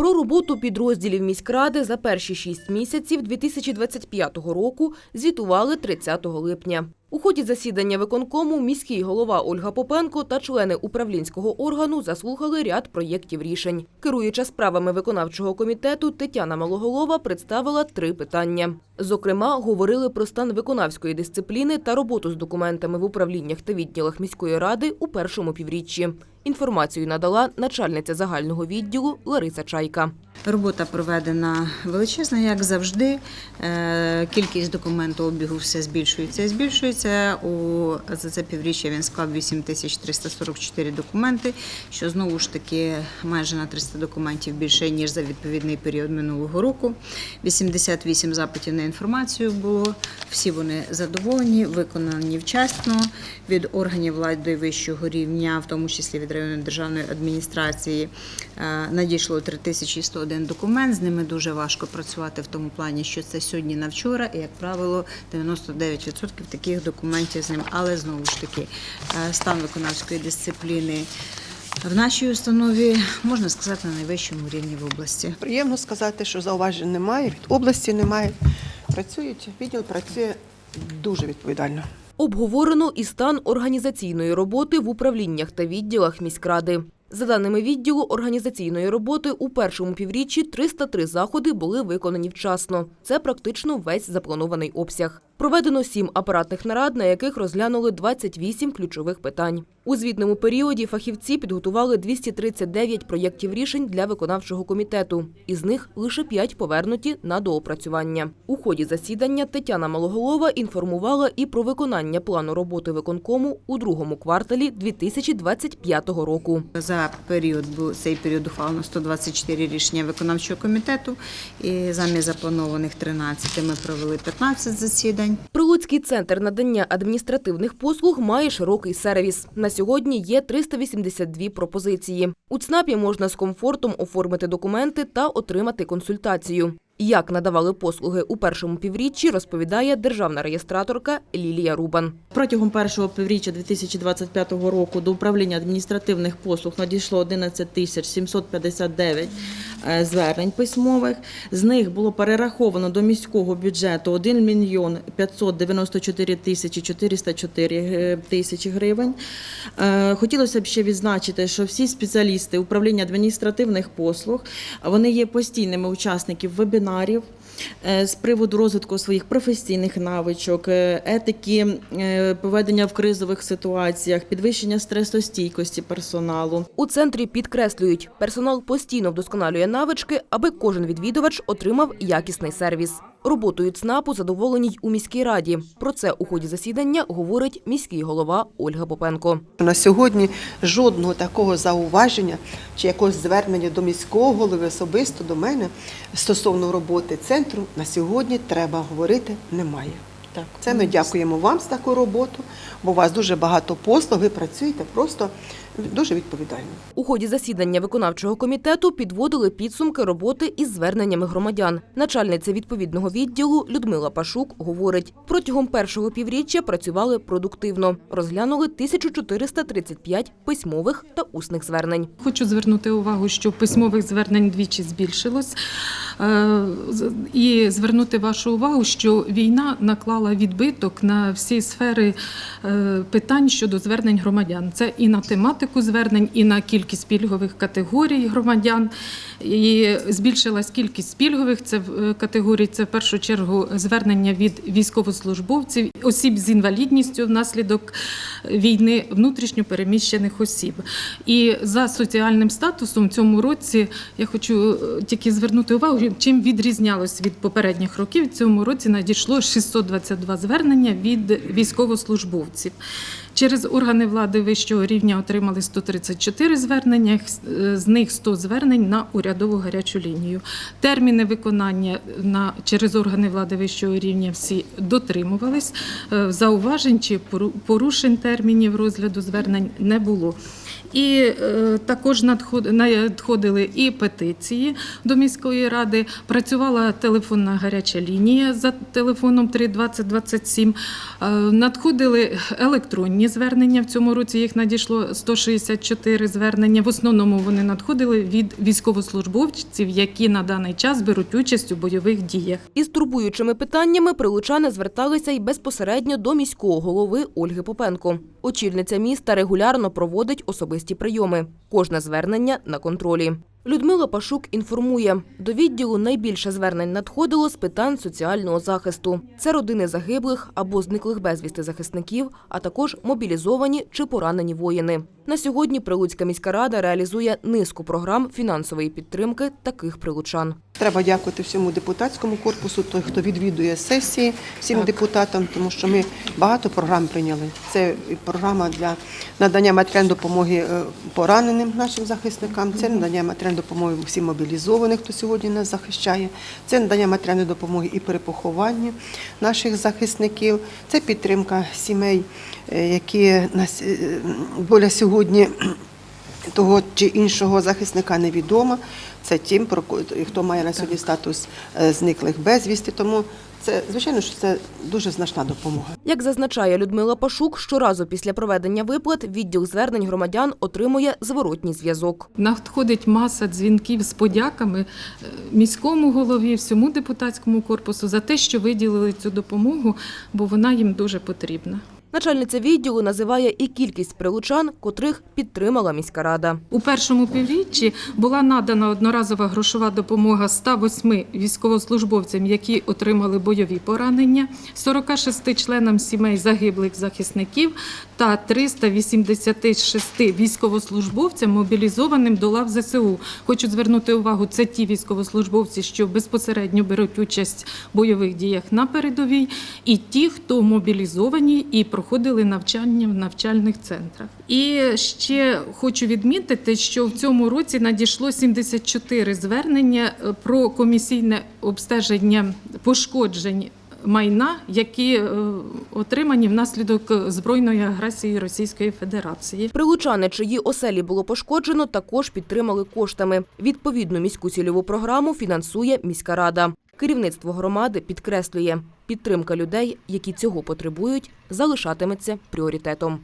Про роботу підрозділів міськради за перші шість місяців 2025 року звітували 30 липня. У ході засідання виконкому міський голова Ольга Попенко та члени управлінського органу заслухали ряд проєктів рішень. Керуюча справами виконавчого комітету Тетяна Малоголова представила три питання. Зокрема, говорили про стан виконавської дисципліни та роботу з документами в управліннях та відділах міської ради у першому півріччі. Інформацію надала начальниця загального відділу Лариса Чайка. Робота проведена величезна, як завжди. Е, Кількість документообігу все збільшується і збільшується. У, за це півріччя він склав 8344 документи, що знову ж таки майже на 300 документів більше, ніж за відповідний період минулого року. 88 запитів на інформацію було. Всі вони задоволені, виконані вчасно від органів влади вищого рівня, в тому числі від районної державної адміністрації. Е, Надійшло 3101 документ. З ними дуже важко працювати в тому плані, що це сьогодні на вчора, і як правило, 99% таких документів з ним. Але знову ж таки, е, стан виконавської дисципліни. В нашій установі можна сказати на найвищому рівні в області. Приємно сказати, що зауважень немає, від області немає. Працюють, відділ працює дуже відповідально. Обговорено і стан організаційної роботи в управліннях та відділах міськради. За даними відділу організаційної роботи, у першому півріччі 303 заходи були виконані вчасно. Це практично весь запланований обсяг. Проведено сім апаратних нарад, на яких розглянули 28 ключових питань. У звітному періоді фахівці підготували 239 проєктів рішень для виконавчого комітету. Із них лише 5 повернуті на доопрацювання. У ході засідання Тетяна Малоголова інформувала і про виконання плану роботи виконкому у другому кварталі 2025 року. За період був цей період ухвалено 124 рішення виконавчого комітету. І замість запланованих 13 ми провели 15 засідань. Прилуцький центр надання адміністративних послуг має широкий сервіс. На сьогодні є 382 пропозиції. У ЦНАПі можна з комфортом оформити документи та отримати консультацію. Як надавали послуги у першому півріччі, розповідає державна реєстраторка Лілія Рубан. Протягом першого півріччя 2025 року до управління адміністративних послуг надійшло 11 тисяч 759 е, звернень письмових. З них було перераховано до міського бюджету 1 мільйон 594 тисячі 404 е, тисячі гривень. Е, Хотілося б ще відзначити, що всі спеціалісти управління адміністративних послуг вони є постійними учасниками вебінарів е, з приводу розвитку своїх професійних навичок, е, етики е, поведення в кризових ситуаціях, підвищення стресостійкості персоналу. У центрі підкреслюють, персонал постійно вдосконалює навички, аби кожен відвідувач отримав якісний сервіс. Роботою ЦНАПу задоволені й у міській раді. Про це у ході засідання говорить міський голова Ольга Попенко. На сьогодні жодного такого зауваження чи якогось звернення до міського голови особисто до мене стосовно роботи центру на сьогодні треба говорити немає. Так. Це ми дякуємо вам за таку роботу, бо у вас дуже багато послуг, ви працюєте просто дуже відповідально. У ході засідання виконавчого комітету підводили підсумки роботи із зверненнями громадян. Начальниця відповідного відділу Людмила Пашук говорить, протягом першого півріччя працювали продуктивно. Розглянули 1435 письмових та усних звернень. Хочу звернути увагу, що письмових звернень двічі збільшилось. Е, І звернути вашу увагу, що війна наклала відбиток на всі сфери е, питань щодо звернень громадян. Це і на тематику звернень, і на кількість пільгових категорій громадян. І збільшилась кількість пільгових це категорій. Це в першу чергу звернення від військовослужбовців, осіб з інвалідністю внаслідок війни, внутрішньо переміщених осіб. І за соціальним статусом в цьому році я хочу е, тільки звернути увагу, чим відрізнялось від попередніх років. В цьому році надійшло 622 звернення від військовослужбовців. Через органи влади вищого рівня отримали 134 звернення, е, з них 100 звернень на урядову гарячу лінію. Терміни виконання на через органи влади вищого рівня всі дотримувались. Е, Зауважень чи пору- порушень термінів розгляду звернень не було. І е, також надход- надходили і петиції до міської ради. Працювала телефонна гаряча лінія за телефоном 32027. Е, надходили електронні звернення. В цьому році їх надійшло 164 звернення. В основному вони надходили від військовослужбовців, які на даний час беруть участь у бойових діях. Із турбуючими питаннями прилучани зверталися й безпосередньо до міського голови Ольги Попенко. Очільниця міста регулярно проводить особисті прийоми. Кожне звернення на контролі. Людмила Пашук інформує, до відділу найбільше звернень надходило з питань соціального захисту. Це родини загиблих або зниклих безвісти захисників, а також мобілізовані чи поранені воїни. На сьогодні Прилуцька міська рада реалізує низку програм фінансової підтримки таких прилучан. Треба дякувати всьому депутатському корпусу, той, хто відвідує сесії, всім депутатам, тому що ми багато програм прийняли. Це програма для надання матеріальної допомоги е, пораненим нашим захисникам, це надання матеріальної допомоги всім мобілізованих, хто сьогодні нас захищає, це надання матеріальної допомоги і при похованні наших захисників, це підтримка сімей, е, які нас е, доля сьогодні того чи іншого захисника невідома. Це тим, хто має на сьогодні статус е, зниклих безвісти. Тому це звичайно, що це дуже значна допомога. Як зазначає Людмила Пашук, щоразу після проведення виплат відділ звернень громадян отримує зворотній зв'язок. Надходить маса дзвінків з подяками е, міському голові, всьому депутатському корпусу за те, що виділили цю допомогу, бо вона їм дуже потрібна. Начальниця відділу називає і кількість прилучан, котрих підтримала міська рада. У першому півріччі була надана одноразова грошова допомога 108 військовослужбовцям, які отримали бойові поранення, 46 членам сімей загиблих захисників та 386 військовослужбовцям, мобілізованим до лав ЗСУ. Хочу звернути увагу, це ті військовослужбовці, що безпосередньо беруть участь в бойових діях на передовій, і ті, хто мобілізовані і проходили навчання в навчальних центрах. І ще хочу відмітити, що в цьому році надійшло 74 звернення е, про комісійне обстеження пошкоджень майна, які е, отримані внаслідок збройної агресії Російської Федерації. Прилучани, чиї оселі було пошкоджено, також підтримали коштами. Відповідну міську цільову програму фінансує міська рада. Керівництво громади підкреслює, підтримка людей, які цього потребують, залишатиметься пріоритетом.